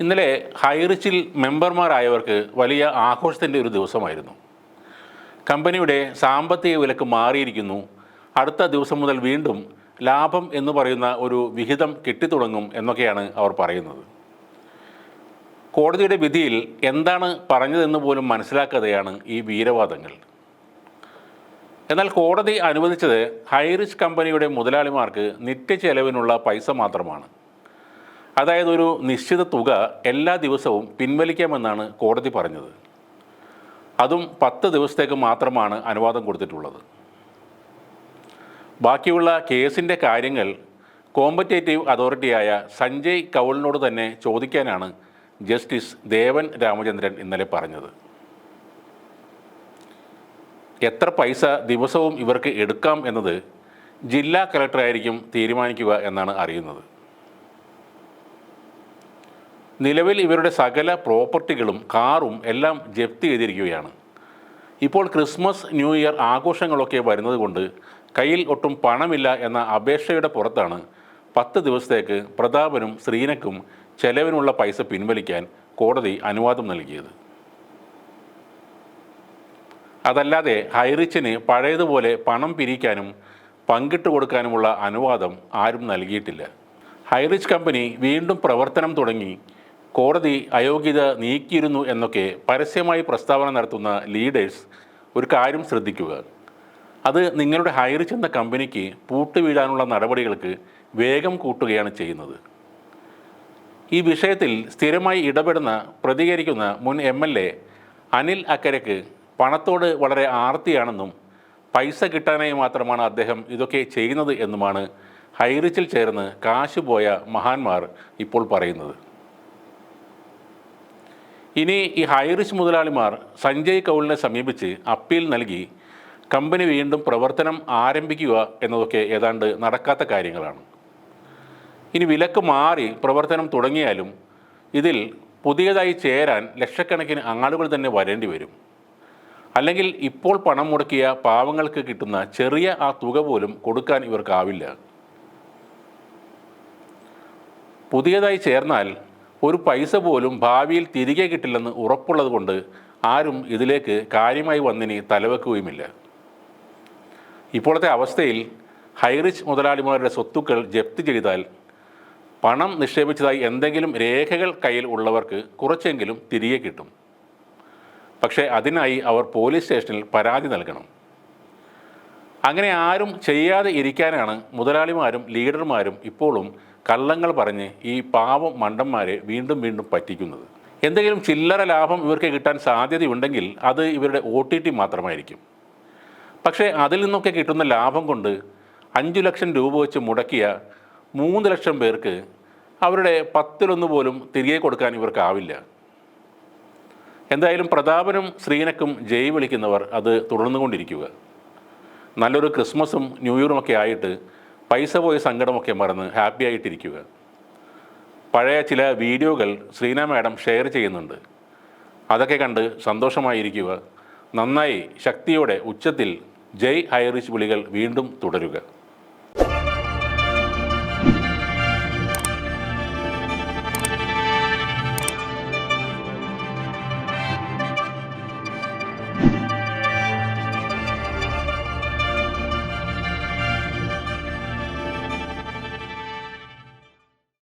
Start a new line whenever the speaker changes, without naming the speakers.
ഇന്നലെ ഹൈറിച്ചിൽ മെമ്പർമാരായവർക്ക് വലിയ ആഘോഷത്തിന്റെ ഒരു ദിവസമായിരുന്നു. കമ്പനിയുടെ സാമ്പത്തിക വിലക്ക് മാറിയിരിക്കുന്നു. അടുത്ത ദിവസം മുതൽ വീണ്ടും ലാഭം എന്ന് പറയുന്ന ഒരു വിഹിതം കിട്ടിത്തുടങ്ങും എന്നൊക്കെയാണ് അവർ പറയുന്നത്. കോടതിയുടെ വിധിയിൽ എന്താണ് പറഞ്ഞതെന്ന് പോലും മനസ്സിലാക്കാതെയാണ് ഈ വീരവാദങ്ങൾ. എന്നാൽ കോടതി അനുവദിച്ചത് ഹൈറിച്ച് കമ്പനിയുടെ മുതലാളിമാർക്ക് നിത്യചെലവിനുള്ള പൈസ മാത്രമാണ്. അതായത് ഒരു നിശ്ചിത തുക എല്ലാ ദിവസവും പിൻവലിക്കാമെന്നാണ് കോടതി പറഞ്ഞത്. അതും പത്ത് ദിവസത്തേക്ക് മാത്രമാണ് അനുവാദം കൊടുത്തിട്ടുള്ളത്. ബാക്കിയുള്ള കേസിന്റെ കാര്യങ്ങൾ കോമ്പറ്റേറ്റീവ് അതോറിറ്റിയായ സഞ്ജയ് കൗളിനോട് തന്നെ ചോദിക്കാനാണ് ജസ്റ്റിസ് ദേവൻ രാമചന്ദ്രൻ ഇന്നലെ പറഞ്ഞത്. എത്ര പൈസ ദിവസവും ഇവർക്ക് എടുക്കാം എന്നത് ജില്ലാ കളക്ടറായിരിക്കും തീരുമാനിക്കുക എന്നാണ് അറിയുന്നത്. നിലവിൽ ഇവരുടെ സകല പ്രോപ്പർട്ടികളും കാറും എല്ലാം ജപ്തി ചെയ്തിരിക്കുകയാണ്. ഇപ്പോൾ ക്രിസ്മസ് ന്യൂ ഇയർ ആഘോഷങ്ങളൊക്കെ വരുന്നത് കൊണ്ട് കയ്യിൽ ഒട്ടും പണമില്ല എന്ന അപേക്ഷയുടെ പുറത്താണ് പത്ത് ദിവസത്തേക്ക് പ്രതാപനും ശ്രീനക്കും ചെലവിനുള്ള പൈസ പിൻവലിക്കാൻ കോടതി അനുവാദം നൽകിയത്. അതല്ലാതെ ഹൈറിച്ചിന് പഴയതുപോലെ പണം പിരിക്കാനും പങ്കിട്ട് കൊടുക്കാനുമുള്ള അനുവാദം ആരും നൽകിയിട്ടില്ല. ഹൈറിച്ച് കമ്പനി വീണ്ടും പ്രവർത്തനം തുടങ്ങി കോടതി അയോഗ്യത നീക്കിയിരുന്നു എന്നൊക്കെ പരസ്യമായി പ്രസ്താവന നടത്തുന്ന ലീഡേഴ്സ് ഒരു കാര്യം ശ്രദ്ധിക്കുക. അത് നിങ്ങളുടെ ഹയർ ചെന്ന കമ്പനിക്ക് പൂട്ടുവീഴാനുള്ള നടപടികൾക്ക് വേഗം കൂട്ടുകയാണ് ചെയ്യുന്നത്. ഈ വിഷയത്തിൽ സ്ഥിരമായി ഇടപെടുന്ന പ്രതികരിക്കുന്ന മുൻ എം എൽ എ അനിൽ അക്കരയ്ക്ക് പണത്തോട് വളരെ ആർത്തിയാണെന്നും പൈസ കിട്ടാനായി മാത്രമാണ് അദ്ദേഹം ഇതൊക്കെ ചെയ്യുന്നത് എന്നുമാണ് ഹൈറിച്ചിൽ ചേർന്ന് കാശുപോയ മഹാന്മാർ ഇപ്പോൾ പറയുന്നത്. ഇനി ഈ ഹൈറിച്ച് മുതലാളിമാർ സഞ്ജയ് കൗളിനെ സമീപിച്ച് അപ്പീൽ നൽകി. കമ്പനി വീണ്ടും പ്രവർത്തനം ആരംഭിക്കുക എന്നതൊക്കെ ഏതാണ്ട് നടക്കാത്ത കാര്യങ്ങളാണ്. ഇനി വിലക്ക് മാറി പ്രവർത്തനം തുടങ്ങിയാലും ഇതിൽ പുതിയതായി ചേരാൻ ലക്ഷക്കണക്കിന് ആളുകൾ തന്നെ വരേണ്ടി വരും. അല്ലെങ്കിൽ ഇപ്പോൾ പണം മുടക്കിയ പാവങ്ങൾക്ക് കിട്ടുന്ന ചെറിയ ആ തുക പോലും കൊടുക്കാൻ ഇവർക്കാവില്ല. പുതിയതായി ചേർന്നാൽ ഒരു പൈസ പോലും ഭാവിയിൽ തിരികെ കിട്ടില്ലെന്ന് ഉറപ്പുള്ളത് കൊണ്ട് ആരും ഇതിലേക്ക് കാര്യമായി വന്നിനി തലവെക്കുകയുമില്ല. ഇപ്പോഴത്തെ അവസ്ഥയിൽ ഹൈറിച്ച് മുതലാളിമാരുടെ സ്വത്തുക്കൾ ജപ്തി ചെയ്താൽ പണം നിക്ഷേപിച്ചതായി എന്തെങ്കിലും രേഖകൾ കയ്യിൽ ഉള്ളവർക്ക് കുറച്ചെങ്കിലും തിരികെ കിട്ടും. പക്ഷേ അതിനായി അവർ പോലീസ് സ്റ്റേഷനിൽ പരാതി നൽകണം. അങ്ങനെ ആരും ചെയ്യാതെ ഇരിക്കാനാണ് മുതലാളിമാരും ലീഡർമാരും ഇപ്പോഴും കള്ളങ്ങൾ പറഞ്ഞ് ഈ പാവം മണ്ടന്മാരെ വീണ്ടും വീണ്ടും പറ്റിക്കുന്നത്. എന്തെങ്കിലും ചില്ലറ ലാഭം ഇവർക്ക് കിട്ടാൻ സാധ്യതയുണ്ടെങ്കിൽ അത് ഇവരുടെ ഒ ടി ടി മാത്രമായിരിക്കും. പക്ഷേ അതിൽ നിന്നൊക്കെ കിട്ടുന്ന ലാഭം കൊണ്ട് അഞ്ചു ലക്ഷം രൂപ വെച്ച് മുടക്കിയ മൂന്ന് ലക്ഷം പേർക്ക് അവരുടെ പത്തിലൊന്ന് പോലും തിരികെ കൊടുക്കാൻ ഇവർക്കാവില്ല. എന്തായാലും പ്രതാപനും ശ്രീനക്കും ജയ് വിളിക്കുന്നവർ അത് തുടർന്നുകൊണ്ടിരിക്കുക. നല്ലൊരു ക്രിസ്മസും ന്യൂ ഇയറും ഒക്കെ ആയിട്ട് പൈസ പോയ സങ്കടമൊക്കെ മറന്ന് ഹാപ്പി ആയിട്ടിരിക്കുക. പഴയ ചില വീഡിയോകൾ ശ്രീന മാഡം ഷെയർ ചെയ്യുന്നുണ്ട്. അതൊക്കെ കണ്ട് സന്തോഷമായിരിക്കുക. നന്നായി ശക്തിയോടെ ഉച്ചത്തിൽ ജയ് ഹൈറിച്ച് വിളികൾ വീണ്ടും തുടരുക.